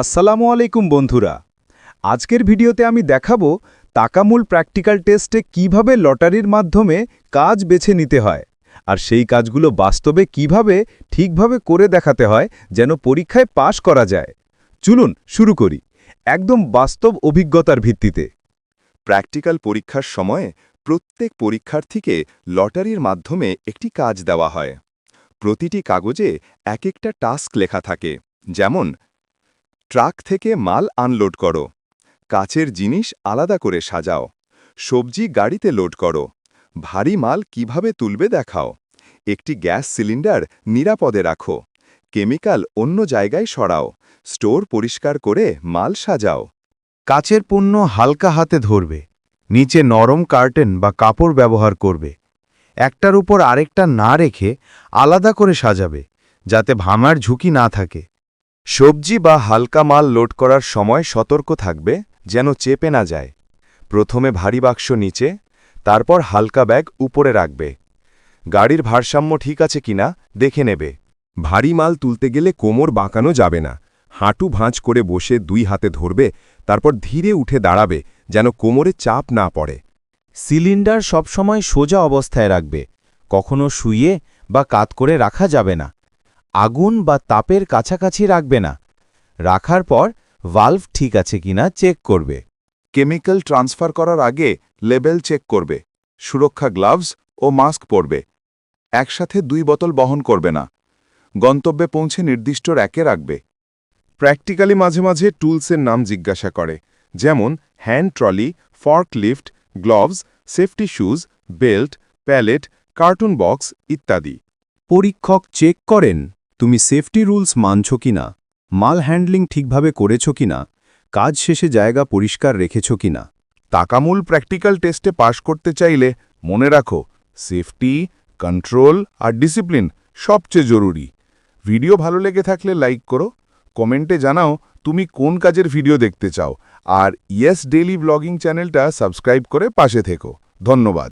আসসালামু আলাইকুম বন্ধুরা। আজকের ভিডিওতে আমি দেখাবো তাকামূল প্র্যাকটিক্যাল টেস্টে কীভাবে লটারির মাধ্যমে কাজ বেছে নিতে হয় আর সেই কাজগুলো বাস্তবে কীভাবে ঠিকভাবে করে দেখাতে হয় যেন পরীক্ষায় পাশ করা যায়। চলুন শুরু করি, একদম বাস্তব অভিজ্ঞতার ভিত্তিতে। প্র্যাকটিক্যাল পরীক্ষার সময়ে প্রত্যেক পরীক্ষার্থীকে লটারির মাধ্যমে একটি কাজ দেওয়া হয়। প্রতিটি কাগজে এক একটা টাস্ক লেখা থাকে, যেমন ট্রাক থেকে মাল আনলোড করো। কাচের জিনিস আলাদা করে সাজাও। সবজি গাড়িতে লোড করো। ভারী মাল কীভাবে তুলবে দেখাও। একটি গ্যাস সিলিন্ডার নিরাপদে রাখো। কেমিক্যাল অন্য জায়গায় সরাও। স্টোর পরিষ্কার করে মাল সাজাও। কাচের পণ্য হালকা হাতে ধরবে। নিচে নরম কার্টেন বা কাপড় ব্যবহার করবে। একটার উপর আরেকটা না রেখে আলাদা করে সাজাবে, যাতে ভাঙার ঝুঁকি না থাকে। সবজি বা হালকা মাল লোড করার সময় সতর্ক থাকবে, যেন চেপে না যায়। প্রথমে ভারী বাক্স নিচে, তারপর হালকা ব্যাগ উপরে রাখবে। গাড়ির ভারসাম্য ঠিক আছে কিনা দেখে নেবে। ভারী মাল তুলতে গেলে কোমর বাঁকানো যাবে না। হাঁটু ভাঁজ করে বসে দুই হাতে ধরবে, তারপর ধীরে উঠে দাঁড়াবে, যেন কোমরে চাপ না পড়ে। সিলিন্ডার সবসময় সোজা অবস্থায় রাখবে। কখনো শুয়ে বা কাত করে রাখা যাবে না। আগুন বা তাপের কাছাকাছি রাখবে না। রাখার পর ভাল্ভ ঠিক আছে কিনা চেক করবে। কেমিক্যাল ট্রান্সফার করার আগে লেবেল চেক করবে। সুরক্ষা গ্লাভস ও মাস্ক পরবে। একসাথে দুই বোতল বহন করবে না। গন্তব্যে পৌঁছে নির্দিষ্ট র্যাকে রাখবে। প্র্যাকটিক্যালি মাঝে মাঝে টুলসের নাম জিজ্ঞাসা করে, যেমন hand trolley forklift gloves safety shoes belt pallet carton box ইত্যাদি। পরীক্ষক চেক করেন। তুমি সেফটি রুলস মানছ কিনা? মাল হ্যান্ডলিং ঠিকভাবে করেছ কিনা? কাজ শেষে জায়গা পরিষ্কার রেখেছ কিনা? তাকামূল প্র্যাকটিক্যাল টেস্টে পাশ করতে চাইলে মনে রাখো সেফটি কন্ট্রোল আর ডিসিপ্লিন সবচেয়ে জরুরি। ভিডিও ভালো লেগে থাকলে লাইক করো কমেন্টে জানাও তুমি কোন কাজের ভিডিও দেখতে চাও। আর ইয়েস ডেইলি ব্লগিং চ্যানেলটা সাবস্ক্রাইব করে পাশে থেকো। ধন্যবাদ।